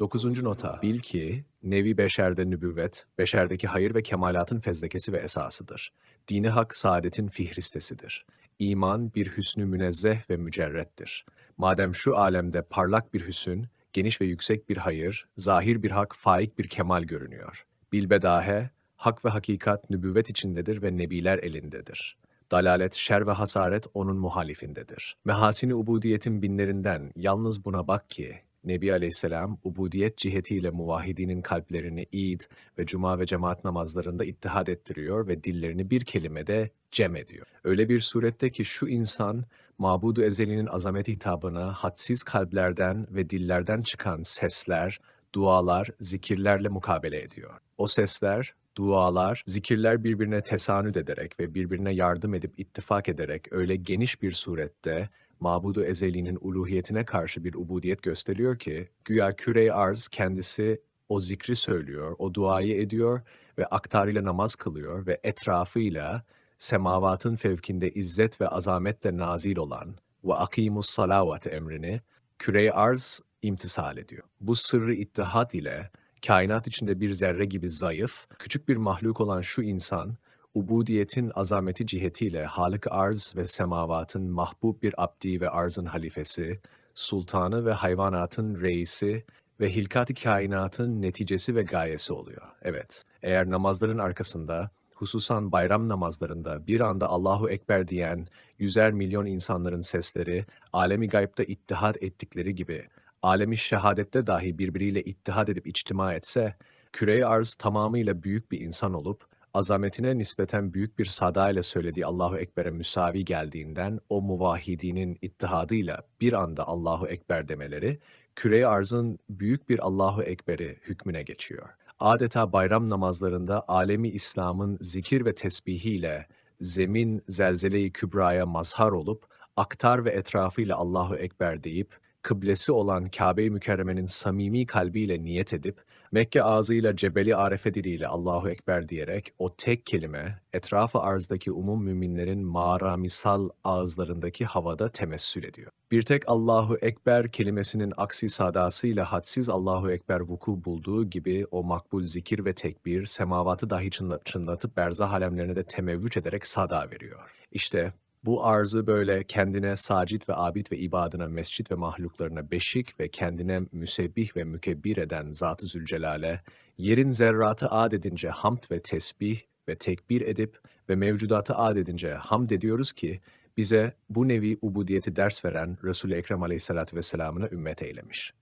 9. nota. Bil ki, nevi beşerde nübüvvet, beşerdeki hayır ve kemalatın fezlekesi ve esasıdır. Dini hak saadetin fihristesidir. İman bir hüsnü münezzeh ve mücerrettir. Madem şu alemde parlak bir hüsün, geniş ve yüksek bir hayır, zahir bir hak, faik bir kemal görünüyor. Bilbedahe, hak ve hakikat nübüvvet içindedir ve nebiler elindedir. Dalalet, şer ve hasaret onun muhalifindedir. Mehasini ubudiyetin binlerinden yalnız buna bak ki, Nebi Aleyhisselam, ubudiyet cihetiyle muvahhidinin kalplerini id ve cuma ve cemaat namazlarında ittihad ettiriyor ve dillerini bir kelimede cem ediyor. Öyle bir surette ki şu insan, Mabudu Ezeli'nin azamet hitabına hadsiz kalplerden ve dillerden çıkan sesler, dualar, zikirlerle mukabele ediyor. O sesler, dualar, zikirler birbirine tesanüt ederek ve birbirine yardım edip ittifak ederek öyle geniş bir surette Mabudu Ezeli'nin uluhiyetine karşı bir ubudiyet gösteriyor ki, güya küre arz kendisi o zikri söylüyor, o duayı ediyor ve aktarıyla namaz kılıyor ve etrafıyla semavatın fevkinde izzet ve azametle nazil olan ve akimus salavat emrini küre arz imtisal ediyor. Bu sırrı ittihat ile kainat içinde bir zerre gibi zayıf, küçük bir mahluk olan şu insan, ubudiyetin azameti cihetiyle halık arz ve semavatın mahbub bir abdi ve arzın halifesi, sultanı ve hayvanatın reisi ve hilkat-ı kainatın neticesi ve gayesi oluyor. Evet, eğer namazların arkasında, hususan bayram namazlarında bir anda Allahu Ekber diyen yüzer milyon insanların sesleri, alemi gaybta ittihad ettikleri gibi, alemi şehadette dahi birbiriyle ittihad edip içtima etse, küre arz tamamıyla büyük bir insan olup, azametine nispeten büyük bir sada ile söylediği Allahu Ekber'e müsavi geldiğinden o muvahhidinin ittihadıyla bir anda Allahu Ekber demeleri, küre arzın büyük bir Allahu Ekber'i hükmüne geçiyor. Adeta bayram namazlarında alemi İslam'ın zikir ve tesbihiyle zemin zelzele-i kübraya mazhar olup, aktar ve etrafıyla Allahu Ekber deyip, kıblesi olan Kabe-i Mükerreme'nin samimi kalbiyle niyet edip, Mekke ağzıyla Cebeli Arefe diliyle Allahu Ekber diyerek o tek kelime etrafı arzdaki umum müminlerin mağara misal ağızlarındaki havada temessül ediyor. Bir tek Allahu Ekber kelimesinin aksi sadasıyla hadsiz Allahu Ekber vuku bulduğu gibi o makbul zikir ve tekbir semavatı dahi çınlatıp berzah alemlerine de temevvüç ederek sada veriyor. İşte bu arzı böyle kendine sacit ve abid ve ibadına, mescit ve mahluklarına beşik ve kendine müsebbih ve mükebbir eden Zat-ı Zülcelal'e, yerin zerratı ad edince hamd ve tesbih ve tekbir edip ve mevcudatı ad edince hamd ediyoruz ki, bize bu nevi ubudiyeti ders veren Resul-i Ekrem Aleyhisselatü Vesselam'ına ümmet eylemiş.